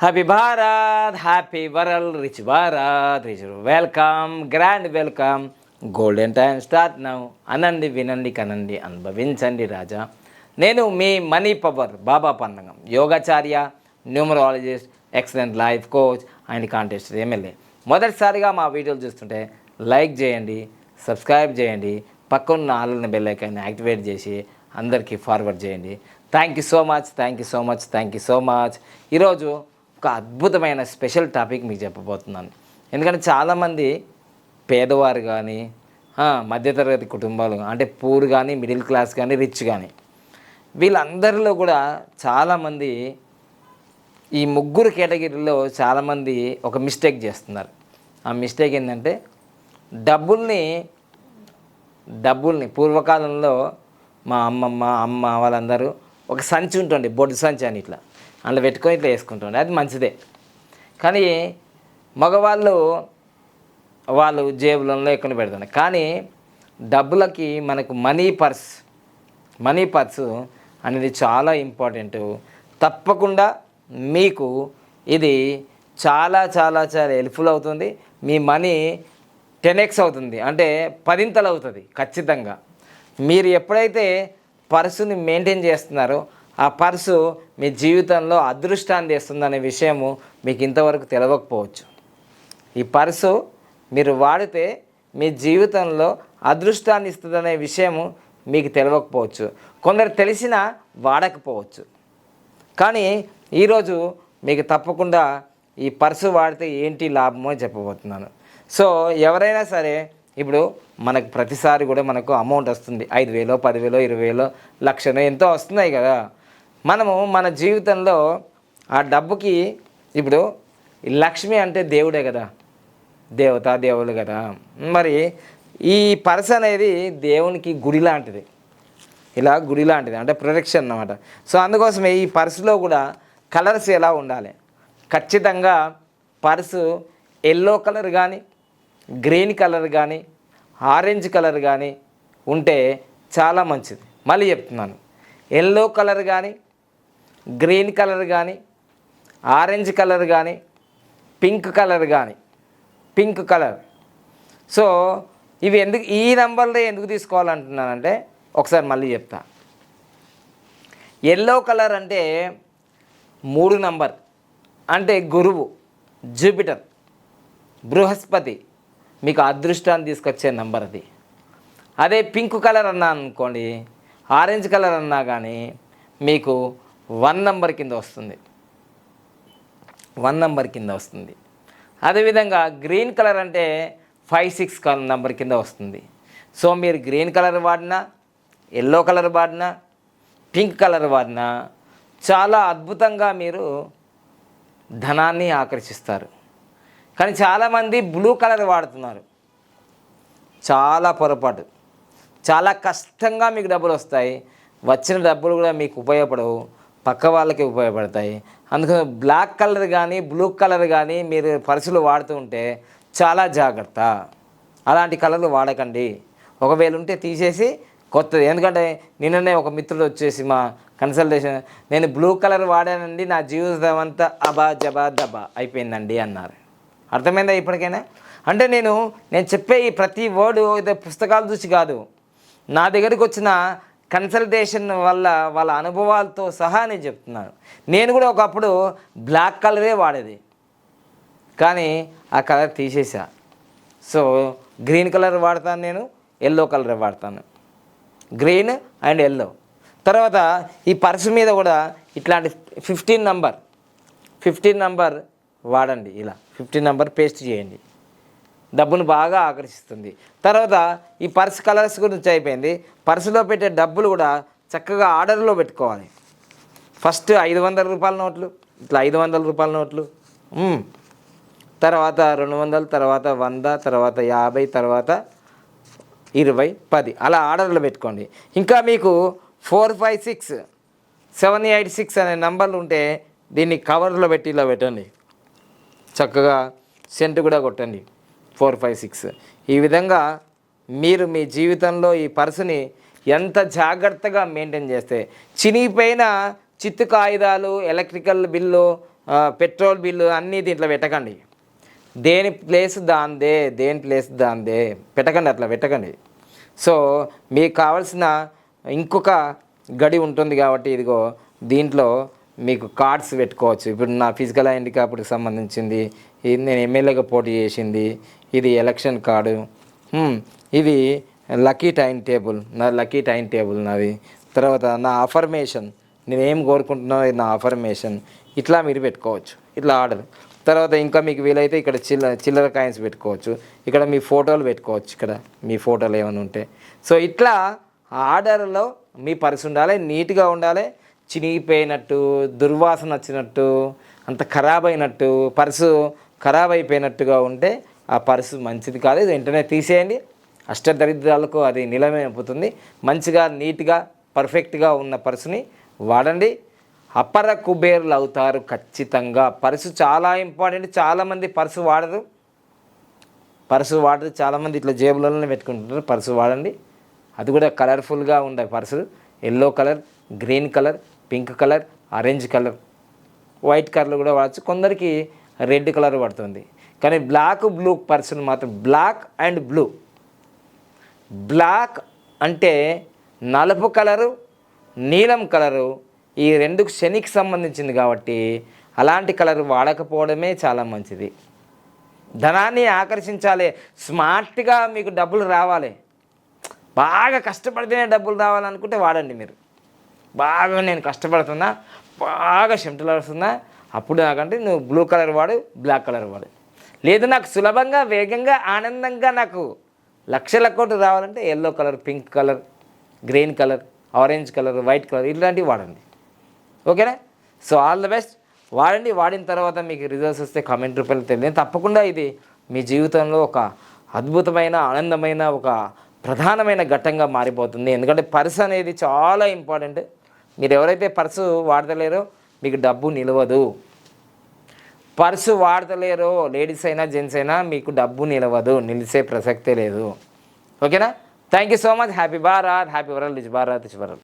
Happy Bharat happy world rich Bharat rich welcome grand welcome golden time start now అనండి వినండి కనండి అనుభవించండి రాజా నేను మీ మనీ పవర్ బాబా పండగం యోగాచార్య numerologist excellent life coach and contest MLA మొదటిసారిగా మా వీడియోలు చూస్తుంటే లైక్ చేయండి సబ్స్క్రైబ్ చేయండి పక్కన్న ఆలన బెల్ యాక్టివేట్ చేసి అందరికీ ఫార్వర్డ్ చేయండి. Thank you so much thank you so much thank you so much ఈరోజు ఒక అద్భుతమైన స్పెషల్ టాపిక్ మీకు చెప్పబోతున్నాను. ఎందుకంటే చాలామంది పేదవారు కానీ మధ్యతరగతి కుటుంబాలు అంటే పూర్ కానీ మిడిల్ క్లాస్ కానీ రిచ్ కానీ వీళ్ళందరిలో కూడా చాలామంది ఈ ముగ్గురు కేటగిరీలో చాలామంది ఒక మిస్టేక్ చేస్తున్నారు. ఆ మిస్టేక్ ఏంటంటే డబ్బుల్ని డబ్బుల్ని పూర్వకాలంలో మా అమ్మమ్మ అమ్మ వాళ్ళందరూ ఒక సంచి ఉంటుండే బొడ్డు సంచి అని ఇట్లా. అందులో పెట్టుకొని ఇట్లా వేసుకుంటుండే అది మంచిదే. కానీ మగవాళ్ళు వాళ్ళు జేబులలో ఎక్కువ పెడుతుండే. కానీ డబ్బులకి మనకు మనీ పర్స్ మనీ పర్స్ అనేది చాలా ఇంపార్టెంట్. తప్పకుండా మీకు ఇది చాలా చాలా చాలా హెల్ప్ఫుల్ అవుతుంది. మీ మనీ టెన్ ఎక్స్ అవుతుంది. అంటే పదింతలు అవుతుంది ఖచ్చితంగా. మీరు ఎప్పుడైతే పర్సుని మెయింటైన్ చేస్తున్నారో ఆ పర్సు మీ జీవితంలో అదృష్టాన్ని తెస్తుందనే విషయము మీకు ఇంతవరకు తెలియకపోవచ్చు ఈ పర్సు మీరు వాడితే మీ జీవితంలో అదృష్టాన్ని ఇస్తుందనే విషయము మీకు తెలియకపోవచ్చు కొందరు తెలిసినా వాడకపోవచ్చు. కానీ ఈరోజు మీకు తప్పకుండా ఈ పర్సు వాడితే ఏంటి లాభమో చెప్పబోతున్నాను. సో ఎవరైనా సరే ఇప్పుడు మనకు ప్రతిసారి కూడా మనకు అమౌంట్ వస్తుంది. ఐదు వేలో పదివేలో ఇరవై వేలో లక్షనో ఎంతో వస్తున్నాయి కదా. మనము మన జీవితంలో ఆ డబ్బుకి ఇప్పుడు లక్ష్మి అంటే దేవుడే కదా. దేవత దేవుడు కదా. మరి ఈ పర్స్ అనేది దేవునికి గుడి లాంటిది. ఇలా గుడి లాంటిది అంటే ప్రొటెక్షన్ అన్నమాట. సో అందుకోసమే ఈ పర్సులో కూడా కలర్స్ ఎలా ఉండాలి? ఖచ్చితంగా పర్సు ఎల్లో కలర్ కానీ గ్రీన్ కలర్ కానీ ఆరెంజ్ కలర్ కానీ ఉంటే చాలా మంచిది. మళ్ళీ చెప్తున్నాను. ఎల్లో కలర్ కానీ గ్రీన్ కలర్ కానీ ఆరెంజ్ కలర్ కానీ పింక్ కలర్ కానీ పింక్ కలర్. సో ఇవి ఎందుకు ఈ నెంబర్లో ఎందుకు తీసుకోవాలంటున్నానంటే ఒకసారి మళ్ళీ చెప్తా. ఎల్లో కలర్ అంటే మూడు నంబర్. అంటే గురువు జూపిటర్ బృహస్పతి మీకు అదృష్టాన్ని తీసుకొచ్చే నంబర్ అది. అదే పింక్ కలర్ అన్నా అనుకోండి ఆరెంజ్ కలర్ అన్నా కానీ మీకు వన్ నంబర్ కింద వస్తుంది. వన్ నంబర్ కింద వస్తుంది. అదేవిధంగా గ్రీన్ కలర్ అంటే ఫైవ్ సిక్స్ నంబర్ కింద వస్తుంది. సో మీరు గ్రీన్ కలర్ వాడినా ఎల్లో కలర్ వాడినా పింక్ కలర్ వాడినా చాలా అద్భుతంగా మీరు ధనాన్ని ఆకర్షిస్తారు. కానీ చాలామంది బ్లూ కలర్ వాడుతున్నారు. చాలా పొరపాటు. చాలా కష్టంగా మీకు డబ్బులు వస్తాయి. వచ్చిన డబ్బులు కూడా మీకు ఉపయోగపడవు. పక్క వాళ్ళకి ఉపయోగపడతాయి. అందుకని బ్లాక్ కలర్ కానీ బ్లూ కలర్ కానీ మీరు పర్సులు వాడుతూ ఉంటే చాలా జాగ్రత్త. అలాంటి కలర్లు వాడకండి. ఒకవేళ ఉంటే తీసేసి కొత్తది. ఎందుకంటే నిన్ననే ఒక మిత్రుడు వచ్చేసి మా కన్సల్టేషన్ నేను బ్లూ కలర్ వాడానండి నా జీవితం అంతా అబా జబా దబా అయిపోయిందండి అన్నారు. అర్థమైందా ఇప్పటికైనా? అంటే నేను నేను చెప్పే ఈ ప్రతి వర్డ్ ఏదో పుస్తకాలు చూసి కాదు. నా దగ్గరికి వచ్చిన కన్సల్టేషన్ వల్ల వాళ్ళ అనుభవాలతో సహా నేను చెప్తున్నాను. నేను కూడా ఒకప్పుడు బ్లాక్ కలరే వాడేది. కానీ ఆ కలర్ తీసేసా సో గ్రీన్ కలర్ వాడతాను నేను ఎల్లో కలర్ వాడతాను. Green and yellow. తర్వాత ఈ పర్సు మీద కూడా ఇట్లాంటి ఫిఫ్టీన్ నంబర్ ఫిఫ్టీన్ నంబర్ వాడండి ఇలా. ఫిఫ్టీన్ నంబర్ పేస్ట్ చేయండి. డబ్బును బాగా ఆకర్షిస్తుంది. తర్వాత ఈ పర్స్ కలర్స్ గురించి అయిపోయింది. పర్సులో పెట్టే డబ్బులు కూడా చక్కగా ఆర్డర్లో పెట్టుకోవాలి. ఫస్ట్ ఐదు వందల రూపాయల నోట్లు ఇట్లా ఐదు వందల రూపాయల నోట్లు తర్వాత రెండు వందలు తర్వాత వంద తర్వాత యాభై తర్వాత ఇరవై పది. అలా ఆర్డర్లో పెట్టుకోండి. ఇంకా మీకు four five six seven eight six అనే నంబర్లు ఉంటే దీన్ని కవర్లో పెట్టి ఇలా పెట్టండి. చక్కగా సెంట్ కూడా కొట్టండి. Four five six. ఈ విధంగా మీరు మీ జీవితంలో ఈ పర్సుని ఎంత జాగ్రత్తగా మెయింటైన్ చేస్తే చినిగిపోయిన చిత్తు కాగితాలు ఎలక్ట్రికల్ బిల్లు పెట్రోల్ బిల్లు అన్నీ దీంట్లో పెట్టకండి. దేని ప్లేస్ దాందే దేని ప్లేస్ దాందే పెట్టకండి అట్లా పెట్టకండి. సో మీకు కావాల్సిన ఇంకొక గడి ఉంటుంది కాబట్టి ఇదిగో దీంట్లో మీకు కార్డ్స్ పెట్టుకోవచ్చు. ఇప్పుడు నా ఫిజికల్ హ్యాండిక్యాప్కి సంబంధించింది ఇది నేను ఎమ్మెల్యేగా పోటీ చేసింది ఇది ఎలక్షన్ కార్డు. ఇది లక్కీ టైం టేబుల్ నా లక్కీ టైం టేబుల్ నాది. తర్వాత నా అఫర్మేషన్ నేను ఏం కోరుకుంటున్నానో ఇది నా అఫర్మేషన్. ఇట్లా మీరు పెట్టుకోవచ్చు ఇట్లా ఆర్డర్. తర్వాత ఇంకా మీకు వీలైతే ఇక్కడ చిల్లర చిల్లర కాయిన్స్ పెట్టుకోవచ్చు. ఇక్కడ మీ ఫోటోలు పెట్టుకోవచ్చు ఇక్కడ మీ ఫోటోలు ఏమైనా ఉంటే. సో ఇట్లా ఆర్డర్లో మీ పరిస్థితి ఉండాలి నీట్గా ఉండాలి చినిగిపోయినట్టు దుర్వాసన వచ్చినట్టు అంత ఖరాబ్ అయినట్టు పర్సు ఖరాబ్ అయిపోయినట్టుగా ఉంటే ఆ పర్సు మంచిది కాదు. ఇది వెంటనే తీసేయండి. అష్టదరిద్రాలకు అది నిలమైపోతుంది మంచిగా నీట్గా పర్ఫెక్ట్గా ఉన్న పర్సుని వాడండి. అపర కుబేర్లు అవుతారు ఖచ్చితంగా. పర్సు చాలా ఇంపార్టెంట్. చాలామంది పర్సు వాడరు. పర్సు వాడరు. చాలామంది ఇట్లా జేబులలోనే పెట్టుకుంటుంటారు. పర్సు వాడండి. అది కూడా కలర్ఫుల్గా ఉండే purse. Yellow colour green colour pink colour orange colour white colour కూడా వాడచ్చు. కొందరికి రెడ్ కలర్ పడుతుంది. కానీ బ్లాక్ బ్లూ పర్సన్ మాత్రం బ్లాక్ అండ్ బ్లూ. బ్లాక్ అంటే నలుపు కలరు నీలం కలరు ఈ రెండు శనికి సంబంధించింది కాబట్టి అలాంటి కలర్ వాడకపోవడమే చాలా మంచిది. ధనాన్ని ఆకర్షించాలి స్మార్ట్గా మీకు డబ్బులు రావాలి. బాగా కష్టపడితేనే డబ్బులు రావాలనుకుంటే వాడండి మీరు. బాగా నేను కష్టపడుతున్నా బాగా చెమటలు వస్తున్నా అప్పుడు నాకంటే నువ్వు బ్లూ కలర్ వాడు బ్లాక్ కలర్ వాడు. లేదు నాకు సులభంగా వేగంగా ఆనందంగా నాకు లక్షల కోట్లు రావాలంటే yellow colour pink colour green colour orange colour white colour ఇలాంటివి వాడండి. ఓకేనా? సో ఆల్ ద బెస్ట్ వాడండి వాడిన తర్వాత మీకు రిజల్ట్స్ వస్తే కామెంట్ రూపాయలు తెలియదు. తప్పకుండా ఇది మీ జీవితంలో ఒక అద్భుతమైన ఆనందమైన ఒక ప్రధానమైన ఘట్టంగా మారిపోతుంది. ఎందుకంటే పర్స్ అనేది చాలా ఇంపార్టెంట్ మీరు ఎవరైతే పర్సు వాడతలేరో మీకు డబ్బు నిలవదు. పర్సు వాడతలేరు లేడీస్ అయినా జెంట్స్ అయినా మీకు డబ్బు నిలవదు. నిలిచే ప్రసక్తే లేదు. ఓకేనా? Thank you so much happy Bharat happy వరల్ ఇచ్ భారత్ ఇచ్ వరల్